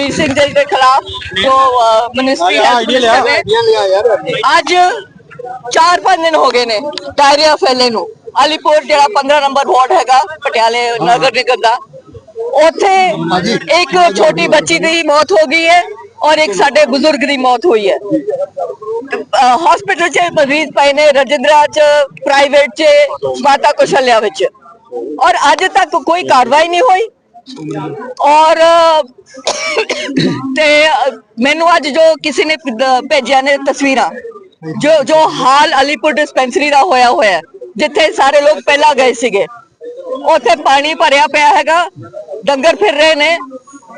ਬਲਬੀਰ ਸਿੰਘ ਜੀ ਦੇ ਖਿਲਾਫ ਜੋ ਮਿਨਿਸਟਰੀ ਆਈਡੀਆ ਲਿਆ ਆਈਡੀਆ ਲਿਆ ਯਾਰ ਅੱਜ 4-5 ਦਿਨ ਹੋ ਗਏ ਨੇ ਡਾਇਰੀਆ ਫੈਲੇ ਨੂੰ। ਅਲੀਪੁਰ ਜਿਹੜਾ 15 ਨੰਬਰ ਵਾਰਡ ਹੈਗਾ ਪਟਿਆਲੇ ਨਗਰ ਨਿਗਮ ਦਾ ਉੱਥੇ ਇੱਕ ਛੋਟੀ ਬੱਚੀ ਦੀ ਮੌਤ ਹੋ ਗਈ ਹੈ ਔਰ ਇੱਕ ਸਾਡੇ ਬਜ਼ੁਰਗ ਦੀ ਮੌਤ ਹੋਈ ਹੈ। ਹਸਪੀਟਲ 'ਚ ਮਰੀਜ਼ ਪਏ ਨੇ ਰਜਿੰਦਰਾ 'ਚ ਪ੍ਰਾਈਵੇਟ 'ਚ ਮਾਤਾ ਕੁਸ਼ਲਿਆ ਵਿੱਚ। ਔਰ ਅੱਜ ਤੱਕ ਕੋਈ ਕਾਰਵਾਈ ਨਹੀਂ ਹੋਈ। ਔਰ, ਤੇ ਮੈਨੂੰ ਅੱਜ ਜੋ ਕਿਸੇ ਨੇ ਭੇਜਿਆ ਨੇ ਤਸਵੀਰਾਂ, ਜੋ ਜੋ ਹਾਲ ਅਲੀਪੁਰ ਡਿਸਪੈਂਸਰੀ ਦਾ ਹੋਇਆ ਹੋਇਆ ਜਿੱਥੇ ਸਾਰੇ ਲੋਕ ਪਹਿਲਾਂ ਗਏ ਸੀਗੇ, ਉੱਥੇ ਪਾਣੀ ਭਰਿਆ ਪਿਆ ਹੈਗਾ, ਡੰਗਰ ਫਿਰ ਰਹੇ ਨੇ,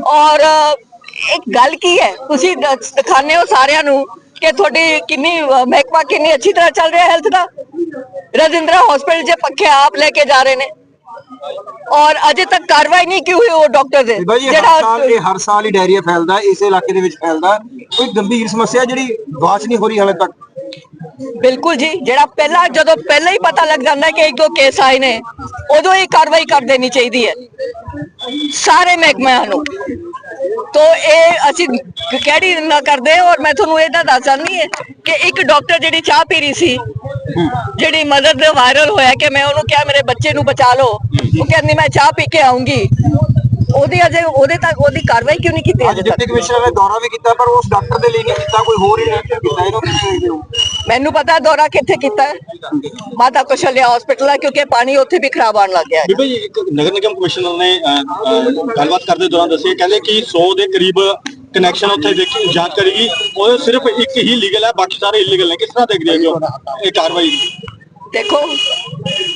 ਔਰ ਇੱਕ ਗੱਲ ਕੀ ਹੈ, ਤੁਸੀਂ ਦ- ਦਿਖਾਉਂਦੇ ਹੋ ਸਾਰਿਆਂ ਨੂੰ ਕਿ ਤੁਹਾਡੀ ਕਿੰਨੀ ਮਹਿਕਮਾ ਕਿੰਨੀ ਅੱਛੀ ਤਰ੍ਹਾਂ ਚੱਲ ਰਿਹਾ ਹੈਲਥ ਦਾ? ਰਜਿੰਦਰਾ ਹਸਪੀਟਲ ਜੇ ਪੱਖੇ ਆਪ ਲੈ ਕੇ ਜਾ ਰਹੇ ਨੇ। ਔਰ ਅਜੇ ਤੱਕ ਕਾਰਵਾਈ ਨਹੀਂ ਕੀ ਹੋਈ ਉਹ ਡਾਕਟਰ ਦੇ ਹਰ ਸਾਲ ਇਹ ਹਰ ਸਾਲ ਹੀ ਡਾਇਰੀਆ ਫੈਲਦਾ ਇਸੇ ਇਲਾਕੇ ਦੇ ਵਿੱਚ ਫੈਲਦਾ। ਕੋਈ ਗੰਭੀਰ ਸਮੱਸਿਆ ਜਿਹੜੀ ਬਾਤ ਨਹੀਂ ਹੋ ਰਹੀ ਹਾਲੇ ਤੱਕ। ਬਿਲਕੁਲ ਜੀ ਜਿਹੜਾ ਪਹਿਲਾਂ ਜਦੋਂ ਪਹਿਲਾਂ ਹੀ ਪਤਾ ਲੱਗ ਜਾਂਦਾ ਹੈ ਕਿ ਇੱਕ ਦੋ ਕੇਸ ਆਏ ਨੇ ਉਦੋਂ ਹੀ ਕਾਰਵਾਈ ਕਰ ਦੇਣੀ ਚਾਹੀਦੀ ਹੈ। ਸਾਰੇ ਮਹਿਕਮਿਆਂ ਨੂੰ। ਤੋ ਇਹ ਅਸੀਂ ਕਿਹੜੀ ਨਾ ਕਰਦੇ ਔਰ ਮੈਂ ਤੁਹਾਨੂੰ ਇਹ ਤਾਂ ਦੱਸ ਜਾਂਦੀ ਹੈ ਕਿ ਇੱਕ ਡਾਕਟਰ ਜਿਹੜੀ ਚਾਹ ਪੀ ਰਹੀ ਸੀ ਜਿਹੜੀ ਮਦਰ ਦੇ ਵਾਇਰਲ ਹੋਇਆ ਕਿ ਮੈਂ ਉਹਨੂੰ ਕਿਹਾ ਮੇਰੇ ਬੱਚੇ ਨੂੰ ਬਚਾ ਲਓ। ਉਹ ਕਹਿੰਦੀ ਮੈਂ ਚਾਹ ਪੀ ਕੇ ਆਉਂਗੀ। ਉਹਦੀ ਅਜੇ ਉਹਦੇ ਤੱਕ ਉਹਦੀ ਕਾਰਵਾਈ ਕਿਉਂ ਨਹੀਂ ਕੀਤੀ? ਅੱਜ ਅਜੇ ਤੱਕ ਡਿਪਟੀ ਕਮਿਸ਼ਨਰ ਨੇ ਦੌਰਾ ਵੀ ਕੀਤਾ ਪਰ ਉਸ ਡਾਕਟਰ ਦੇ ਲਈ ਨਹੀਂ ਕੀਤਾ ਕੋਈ ਹੋਰ ਹੀ ਨੇ ਕੀਤਾ ਇਹਨੂੰ ਕਿਵੇਂ ਮੈਨੂੰ ਪਤਾ ਦੌਰਾ ਕਿੱਥੇ ਕੀਤਾ ਹੈ। ਮਾਤਾ ਕੁਸ਼ਲਿਆ ਹਸਪੀਟਲ ਹੈ ਕਿਉਂਕਿ ਪਾਣੀ ਉੱਥੇ ਵੀ ਖਰਾਬ ਆਉਣ ਲੱਗ ਗਿਆ ਹੈ। ਬੀਬਾ ਜੀ ਇੱਕ ਨਗਰ ਨਿਗਮ ਕਮਿਸ਼ਨਰ ਨੇ ਗੱਲਬਾਤ ਕਰਦੇ ਦੌਰਾਨ ਦੱਸਿਆ ਕਹਿੰਦੇ ਕਿ 100 ਦੇ ਕਰੀਬ ਕਨੈਕਸ਼ਨ ਉੱਥੇ ਦੇਖੀ ਜਾਂਚ ਕਰੇਗੀ ਉਹ ਸਿਰਫ ਇੱਕ ਹੀ ਲੀਗਲ ਹੈ ਬਾਕੀ ਸਾਰੇ ਇਲੀਗਲ ਨੇ। ਕਿਸ ਤਰ੍ਹਾਂ ਦੇਖਦੇ ਹੋ ਇਹ ਕਾਰਵਾਈ ਦੇਖੋ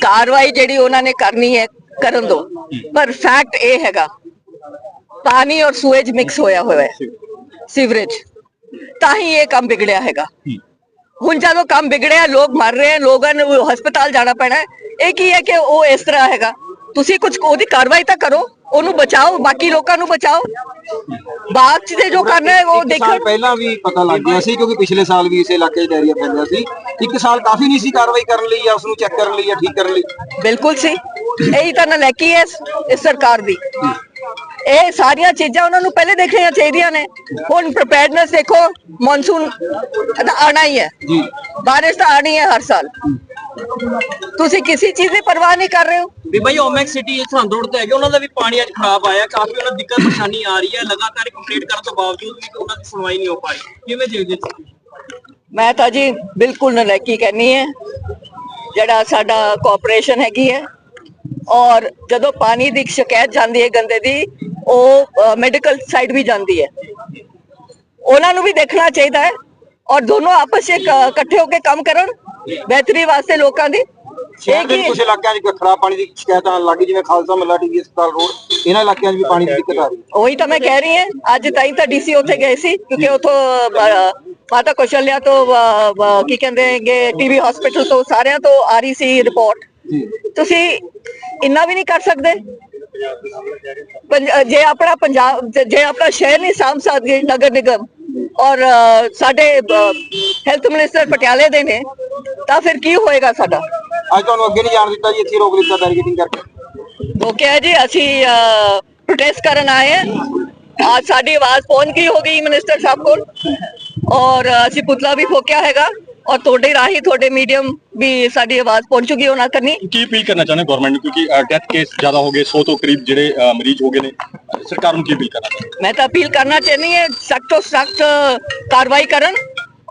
ਕਾਰਵਾਈ ਜਿਹੜੀ ਉਹਨਾਂ ਨੇ ਕਰਨੀ ਹੈ ਕਰਨ ਦੋ। ਪਰ ਫੈਕਟ ਇਹ ਹੈਗਾ ਪਾਣੀ ਔਰ ਸੂਏਜ ਮਿਕਸ ਹੋਇਆ ਹੋਇਆ ਹੈ ਸੀਵਰੇਜ ਤਾਂ ਹੀ ਇਹ ਕੰਮ ਵਿਗੜਿਆ ਹੈਗਾ। ਹੁਣ ਜਦੋਂ ਕੰਮ ਵਿਗੜਿਆ ਲੋਕ ਮਰ ਰਹੇ ਹਨ ਲੋਕਾਂ ਨੂੰ ਹਸਪਤਾਲ ਜਾਣਾ ਪੈਣਾ ਹੈ। ਇਹ ਕੀ ਹੈ ਕਿ ਉਹ ਇਸ ਤਰ੍ਹਾਂ ਹੈਗਾ ਤੁਸੀਂ ਕੁਝ ਉਹਦੀ ਕਾਰਵਾਈ ਤਾਂ ਕਰੋ ਉਹਨੂੰ ਬਚਾਓ ਬਾਕੀ ਲੋਕਾਂ ਨੂੰ ਬਚਾਓ। ਬਾਅਦ ਚ ਦੇ ਜੋ ਕਰਨਾ ਹੈ ਉਹ ਦੇਖੋ। ਪਹਿਲਾਂ ਵੀ ਪਤਾ ਲੱਗ ਗਿਆ ਸੀ ਕਿਉਂਕਿ ਪਿਛਲੇ ਸਾਲ ਵੀ ਇਸੇ ਇਲਾਕੇ 'ਚ ਡਾਇਰੀਆ ਫੈਲਿਆ ਸੀ। ਇੱਕ ਸਾਲ ਕਾਫੀ ਨਹੀਂ ਸੀ ਕਾਰਵਾਈ ਕਰਨ ਲਈ ਜਾਂ ਉਸ ਨੂੰ ਚੈੱਕ ਕਰਨ ਲਈ ਜਾਂ ਠੀਕ ਕਰਨ ਲਈ। ਬਿਲਕੁਲ ਸੀ। ਇਹੀ ਤਾਂ ਨਲੈਕੀ ਹੈ ਇਸ ਇਸ ਸਰਕਾਰ ਦੀ। ਇਹ ਸਾਰੀਆਂ ਚੀਜ਼ਾਂ ਉਹਨਾਂ ਨੂੰ ਪਹਿਲੇ ਦੇਖਣੀਆਂ ਚਾਹੀਦੀਆਂ ਨੇ। ਹੁਣ ਪ੍ਰੀਪੇਅਰਡਨੈਸ ਦੇਖੋ ਮੌਨਸੂਨ ਤਾਂ ਆਣਾ ਹੀ ਹੈ। ਜੀ। ਬਾਰਿਸ਼ ਤਾਂ ਆਣੀ ਹੈ ਹਰ ਸਾਲ। ਤੁਸੀਂ ਕਿਸੇ ਚੀਜ਼ ਦੀ ਪਰਵਾਹ ਨਹੀਂ ਕਰ ਰਹੇ ਹੋ। ਵੀ ਭਾਈ ਓਮੈਕ ਸਿਟੀ ਸੰਦ ਰੋਡ ਤੇ ਹੈਗੇ ਉਹਨਾਂ ਦਾ ਵੀ ਪਾਣੀ ਅੱਜ ਖਰਾਬ ਆਇਆ ਕਾਫੀ ਉਹਨਾਂ ਦਿੱਕਤ ਪਰੇਸ਼ਾਨੀ ਆ ਰਹੀ ਹੈ ਲਗਾਤਾਰ ਕੰਪਲੀਟ ਕਰਨ ਤੋਂ ਬਾਵਜੂਦ ਵੀ ਉਹਨਾਂ ਦੀ ਸੁਣਵਾਈ ਨਹੀਂ ਹੋ ਪਾ ਰਹੀ ਕਿਵੇਂ ਦੇਖਦੇ ਮੈਂ ਤਾਂ ਜੀ ਬਿਲਕੁਲ ਨਲੈਕੀ ਕਰਨੀ ਹੈ ਜਿਹੜਾ ਸਾਡਾ ਕੋਆਪਰੇਸ਼ਨ ਹੈਗੀ ਹੈ ਔਰ ਜਦੋਂ ਪਾਣੀ ਦੀ ਸ਼ਿਕਾਇਤ ਜਾਂਦੀ ਹੈ ਗੰਦੇ ਦੀ ਉਹ ਮੈਡੀਕਲ ਸਾਈਡ ਵੀ ਜਾਂਦੀ ਹੈ। ਉਹਨਾਂ ਨੂੰ ਵੀ ਦੇਖਣਾ ਚਾਹੀਦਾ ਹੈ ਔਰ ਦੋਨੋਂ ਆਪਸ ਵਿੱਚ ਇਕੱਠੇ ਹੋ ਕੇ ਕੰਮ ਕਰਨ ਬਿਹਤਰੀ ਵਾਸਤੇ ਲੋਕਾਂ ਦੀ। ਸ਼ਹਿਰ ਕੁਝ ਇਲਾਕਿਆਂ 'ਚ ਖਰਾਬ ਪਾਣੀ ਦੀ ਸ਼ਿਕਾਇਤ ਆਉਣ ਲੱਗੀ ਜਿਵੇਂ ਖਾਲਸਾ ਮੱਲਾ ਟੀਵੀ ਹਸਪਤਾਲ ਰੋਡ ਇਹਨਾਂ ਇਲਾਕਿਆਂ 'ਚ ਵੀ ਪਾਣੀ ਦੀ ਦਿੱਕਤ ਆ ਰਹੀ ਹੈ। ਉਹੀ ਤਾਂ ਮੈਂ ਕਹਿ ਰਹੀ ਹਾਂ ਅੱਜ ਤਾਈ ਤਾਂ ਡੀਸੀ ਉੱਥੇ ਗਏ ਸੀ ਕਿਉਂਕਿ ਉਥੋਂ ਮਾਤਾ ਕੌਸ਼ਲਿਆ ਤੋਂ ਕੀ ਕਹਿੰਦੇ ਹੈਗੇ ਟੀਵੀ ਹਸਪੀਟਲ ਤੋਂ ਸਾਰਿਆਂ ਤੋਂ ਆ ਰਹੀ ਸੀ ਰਿਪੋਰਟ ਤੁਸੀਂ ਇੰਨਾ ਵੀ ਨਹੀਂ ਕਰ ਸਕਦੇ? ਜੇ ਆਪਣਾ ਪੰਜਾਬ ਜੇ- ਆਪਣਾ ਸ਼ਹਿਰ ਨਹੀਂ ਸਾਂਭ ਸਕਦੇ ਨਗਰ ਨਿਗਮ ਔਰ ਸਾਡੇ ਹੈਲਥ ਮਿਨਿਸਟਰ ਪਟਿਆਲੇ ਦੇ ਨੇ ਤਾਂ ਫਿਰ ਕੀ ਹੋਏਗਾ ਸਾਡਾ? ਅੱਜ ਤੁਹਾਨੂੰ ਅੱਗੇ ਨਹੀਂ ਜਾਣ ਦਿੱਤਾ ਜੀ ਇੱਥੇ ਰੋਕ ਦਿੱਤਾ ਬੈਰੀਕੇਡਿੰਗ ਕਰਕੇ। ਉਹ ਕਿਹਾ ਜੀ ਅਸੀਂ ਪ੍ਰੋਟੈਸਟ ਕਰਨ ਆਏ ਹਾਂ। ਅੱਜ ਸਾਡੀ ਆਵਾਜ਼ ਪਹੁੰਚ ਗਈ ਹੋਗੀ ਮਿਨਿਸਟਰ ਸਾਹਿਬ ਕੋਲ ਔਰ ਅਸੀਂ ਪੁਤਲਾ ਵੀ ਫੋਕਿਆ ਹੈਗਾ। ਔਰ ਤੁਹਾਡੇ ਰਾਹੀਂ ਤੁਹਾਡੇ ਮੀਡੀਅਮ ਵੀ ਸਾਡੀ ਆਵਾਜ਼ ਪਹੁੰਚੂਗੀ ਉਹਨਾਂ ਕਰਨੀ ਕੀ ਅਪੀਲ ਕਰਨਾ ਚਾਹੁੰਦੇ ਗਵਰਨਮੈਂਟ ਨੂੰ? ਕਿਉਂਕਿ ਡੈਥ ਕੇਸ ਜ਼ਿਆਦਾ ਹੋ ਗਏ 100 ਤੋਂ ਕਰੀਬ ਜਿਹੜੇ ਮਰੀਜ਼ ਹੋ ਗਏ ਨੇ। ਸਰਕਾਰ ਨੂੰ ਕੀ ਅਪੀਲ ਕਰਨਾ ਚਾਹੁੰਦੇ ਮੈਂ ਤਾਂ ਅਪੀਲ ਕਰਨਾ ਚਾਹੁੰਦੀ ਹਾਂ ਸਖਤ ਤੋਂ ਸਖਤ ਕਾਰਵਾਈ ਕਰਨ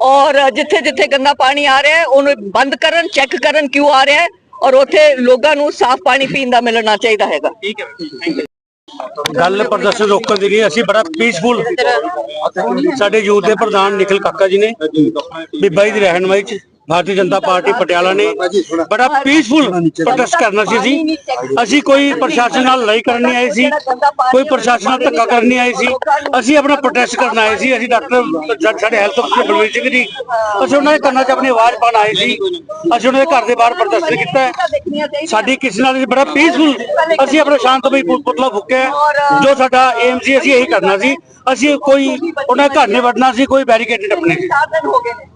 ਔਰ ਜਿੱਥੇ ਜਿੱਥੇ ਗੰਦਾ ਪਾਣੀ ਆ ਰਿਹਾ ਹੈ ਉਹਨੂੰ ਬੰਦ ਕਰਨ ਚੈੱਕ ਕਰਨ ਕਿਉਂ ਆ ਰਿਹਾ ਹੈ ਔਰ ਉੱਥੇ ਲੋਕਾਂ ਨੂੰ ਸਾਫ਼ ਪਾਣੀ ਪੀਣ ਦਾ ਮਿਲਣਾ ਚਾਹੀਦਾ ਹੈਗਾ। ਠੀਕ ਹੈ। ਥੈਂਕ ਯੂ ਗੱਲ ਪ੍ਰਦਰਸ਼ਨ ਰੋਕਣ ਦੀ ਨਹੀਂ ਅਸੀਂ ਬੜਾ ਪੀਸਫੁਲ ਸਾਡੇ ਯੂਥ ਦੇ ਪ੍ਰਧਾਨ ਨਿਖਿਲ ਕਾਕਾ ਜੀ ਨੇ ਬੀਬਾਈ ਦੀ ਰਹਿਨਮਾਈ ਚ। ਭਾਰਤੀ ਜਨਤਾ ਪਾਰਟੀ ਪਟਿਆਲਾ ਨੇ ਬੜਾ ਪੀਸਫੁਲ ਪ੍ਰੋਟੈਸਟ ਕਰਨਾ ਸੀ ਅਸੀਂ ਅਸੀਂ ਕੋਈ ਪ੍ਰਸ਼ਾਸਨ ਨਾਲ ਲੜਾਈ ਕਰਨ ਨਹੀਂ ਆਏ ਸੀ। ਕੋਈ ਪ੍ਰਸ਼ਾਸਨ ਨਾਲ ਧੱਕਾ ਕਰਨ ਨਹੀਂ ਆਏ ਸੀ। ਅਸੀਂ ਆਪਣਾ ਪ੍ਰੋਟੈਸਟ ਕਰਨ ਆਏ ਸੀ। ਅਸੀਂ ਡਾਕਟਰ ਸਾਡੇ ਹੈਲਥ ਅਫਸਰ ਬਲਵੀਰ ਸਿੰਘ ਜੀ। ਅਸੀਂ ਉਹਨਾਂ ਦੇ ਕੰਨਾਂ 'ਚ ਆਪਣੀ ਆਵਾਜ਼ ਪਾਉਣ ਆਏ ਸੀ। ਅਸੀਂ ਉਹਨਾਂ ਦੇ ਘਰ ਦੇ ਬਾਹਰ ਪ੍ਰਦਰਸ਼ਨ ਕੀਤਾ। ਸਾਡੀ ਕਿਸੇ ਨਾਲ ਬੜਾ ਪੀਸਫੁਲ ਅਸੀਂ ਆਪਣਾ ਸ਼ਾਂਤਮਈ ਪੁ- ਪੁਤਲਾ ਫੁੱਕਿਆ। ਜੋ ਸਾਡਾ ਏਮ ਸੀ ਅਸੀਂ ਇਹੀ ਕਰਨਾ ਸੀ। ਅਸੀਂ ਕੋਈ ਉਹਨਾਂ ਘਰ ਨਹੀਂ ਵੜਨਾ ਸੀ ਕੋਈ ਬੈਰੀਕੇਡ ਨਹੀਂ ਟੱਪਣੇ। ਸੀ ਨੇ।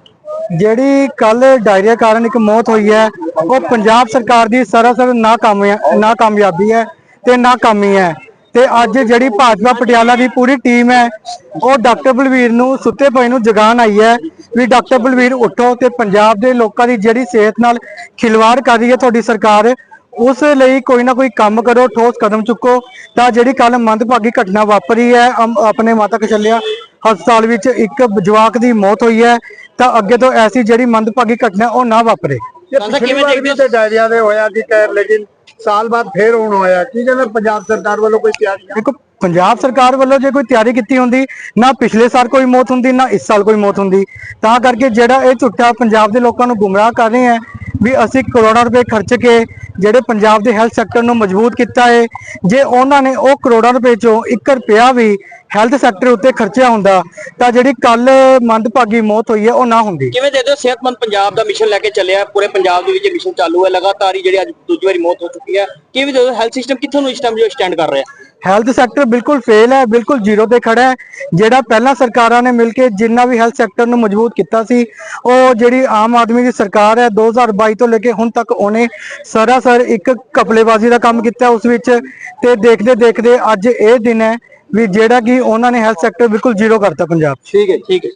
ਜਿਹੜੀ ਕੱਲ ਡਾਇਰੀਆ ਕਾਰਨ ਇੱਕ ਮੌਤ ਹੋਈ ਹੈ, ਉਹ ਪੰਜਾਬ ਸਰਕਾਰ ਦੀ ਸਰਾਸਰ ਨਾਕਾਮਯਾ ਨਾਕਾਮਯਾਬੀ ਹੈ ਤੇ ਨਾਕਾਮੀ ਹੈ। ਤੇ ਅੱਜ ਜਿਹੜੀ ਭਾਜਪਾ ਪਟਿਆਲਾ ਦੀ ਪੂਰੀ ਟੀਮ ਹੈ, ਉਹ ਡਾਕਟਰ ਬਲਵੀਰ ਨੂੰ ਸੁੱਤੇ ਪਏ ਨੂੰ ਜਗਾਉਣ ਆਈ ਹੈ ਵੀ ਡਾਕਟਰ ਬਲਵੀਰ ਉੱਠੋ ਤੇ ਪੰਜਾਬ ਦੇ ਲੋਕਾਂ ਦੀ ਜਿਹੜੀ ਸਿਹਤ ਨਾਲ ਖਿਲਵਾੜ ਕਰ ਰਹੀ ਹੈ ਤੁਹਾਡੀ ਸਰਕਾਰ, ਉਸ ਲਈ ਕੋਈ ਨਾ ਕੋਈ ਕੰਮ ਕਰੋ, ਠੋਸ ਕਦਮ ਚੁੱਕੋ ਤਾਂ ਜਿਹੜੀ ਕੱਲ ਮੰਦਭਾਗੀ ਘਟਨਾ ਵਾਪਰੀ ਹੈ ਆਪਣੇ ਮਾਤਾ ਕਸ਼ਲਿਆ ਹਸਪਤਾਲ ਵਿੱਚ ਇੱਕ ਜਵਾਕ ਦੀ ਮੌਤ ਹੋਈ ਹੈ ਤਾਂ ਅੱਗੇ ਤੋਂ ਐਸੀ ਜਿਹੜੀ ਮੰਦਭਾਗੀ ਘਟਨਾ ਉਹ ਨਾ ਵਾਪਰੇ। ਇਹ ਕਿਵੇਂ ਦੇਖਦੇ ਹੋ? ਤੇ ਡਾਇਰੀਆ ਦੇ ਹੋਇਆ ਸੀ ਕਹਿਰ ਲੇਕਿਨ ਸਾਲ ਬਾਅਦ ਫੇਰ ਹੁਣ ਹੋਇਆ। ਕੀ ਕਹਿੰਦੇ ਪੰਜਾਬ ਸਰਕਾਰ ਵੱਲੋਂ ਕੋਈ ਤਿਆਰੀ? ਦੇਖੋ ਪੰਜਾਬ ਸਰਕਾਰ ਵੱਲੋਂ ਜੇ ਕੋਈ ਤਿਆਰੀ ਕੀਤੀ ਹੁੰਦੀ, ਨਾ ਪਿਛਲੇ ਸਾਲ ਕੋਈ ਮੌਤ ਹੁੰਦੀ, ਨਾ ਇਸ ਸਾਲ ਕੋਈ ਮੌਤ ਹੁੰਦੀ, ਤਾਂ ਕਰਕੇ ਜਿਹੜਾ ਇਹ ਝੁੱਟਾ ਪੰਜਾਬ ਦੇ ਲੋਕਾਂ ਨੂੰ ਗੁੰਮਰਾਹ ਕਰ ਰਹੇ ਹੈ ਵੀ ਅਸੀਂ ਕਰੋੜਾਂ ਰੁਪਏ ਖਰਚ ਕੇ ਜਿਹੜੇ ਪੰਜਾਬ ਦੇ ਹੈਲਥ ਸੈਕਟਰ ਨੂੰ ਮਜ਼ਬੂਤ ਕੀਤਾ ਹੈ ਜੇ ਉਹਨਾਂ ਨੇ ਉਹ ਕਰੋੜਾਂ ਰੁਪਏ ਚੋਂ 1 ਰੁਪਿਆ ਵੀ ਹੈਲਥ ਸੈਕਟਰ ਉੱਤੇ ਖਰਚਿਆ ਹੁੰਦਾ, ਤਾਂ ਜਿਹੜੀ ਕੱਲ ਮੰਦਭਾਗੀ ਮੌਤ ਹੋਈ ਹੈ, ਉਹ ਨਾ ਹੁੰਦੀ। ਕਿਵੇਂ ਦੇਖਦੇ ਹੋ ਸਿਹਤਮੰਦ ਪੰਜਾਬ ਦਾ ਮਿਸ਼ਨ ਲੈ ਕੇ ਚੱਲਿਆ, ਪੂਰੇ ਪੰਜਾਬ ਦੇ ਵਿੱਚ ਮਿਸ਼ਨ ਚਾਲੂ ਹੈ, ਲਗਾਤਾਰ ਹੀ ਜਿਹੜੀ ਅੱਜ ਦੂਜੀ ਵਾਰੀ ਮੌਤ ਹੋ ਚੁੱਕੀ ਹੈ, ਕਿਵੇਂ ਦੇਖਦੇ ਹੋ ਹੈਲਥ ਸਿਸਟਮ ਕਿੱਥੋਂ ਨੂੰ ਇਸ ਟਾਈਮ ਜੋ ਸਟੈਂਡ ਕਰ ਰਿਹਾ? ਹੈਲਥ ਸੈਕਟਰ ਬਿਲਕੁਲ ਫੇਲ ਹੈ, ਬਿਲਕੁਲ ਜ਼ੀਰੋ ਤੇ ਖੜਾ ਹੈ। ਜਿਹੜਾ ਪਹਿਲਾਂ ਸਰਕਾਰਾਂ ਨੇ ਮਿਲ ਕੇ ਜਿੰਨਾ ਵੀ ਹੈਲਥ ਸੈਕਟਰ ਨੂੰ ਮਜ਼ਬੂਤ ਕੀਤਾ ਸੀ, ਉਹ ਜਿਹੜੀ ਆਮ ਆਦਮੀ ਦੀ ਸਰਕਾਰ ਹੈ 2022 ਤੋਂ ਲੈ ਕੇ ਹੁਣ ਤੱਕ ਉਹਨੇ ਸਰਾਸਰ ਇੱਕ ਕਪਲੇਬਾਜ਼ੀ ਦਾ ਕੰਮ ਕੀਤਾ ਉਸ ਵਿੱਚ। ਤੇ ਦੇਖਦੇ ਦੇਖਦੇ ਅੱਜ ਇਹ ਦਿਨ ਹੈ ਵੀ ਜਿਹੜਾ ਕਿ ਉਹਨਾਂ ਨੇ ਹੈਲਥ ਸੈਕਟਰ ਬਿਲਕੁਲ ਜ਼ੀਰੋ ਕਰਤਾ ਪੰਜਾਬ 'ਚ। ਠੀਕ ਹੈ ਠੀਕ ਹੈ।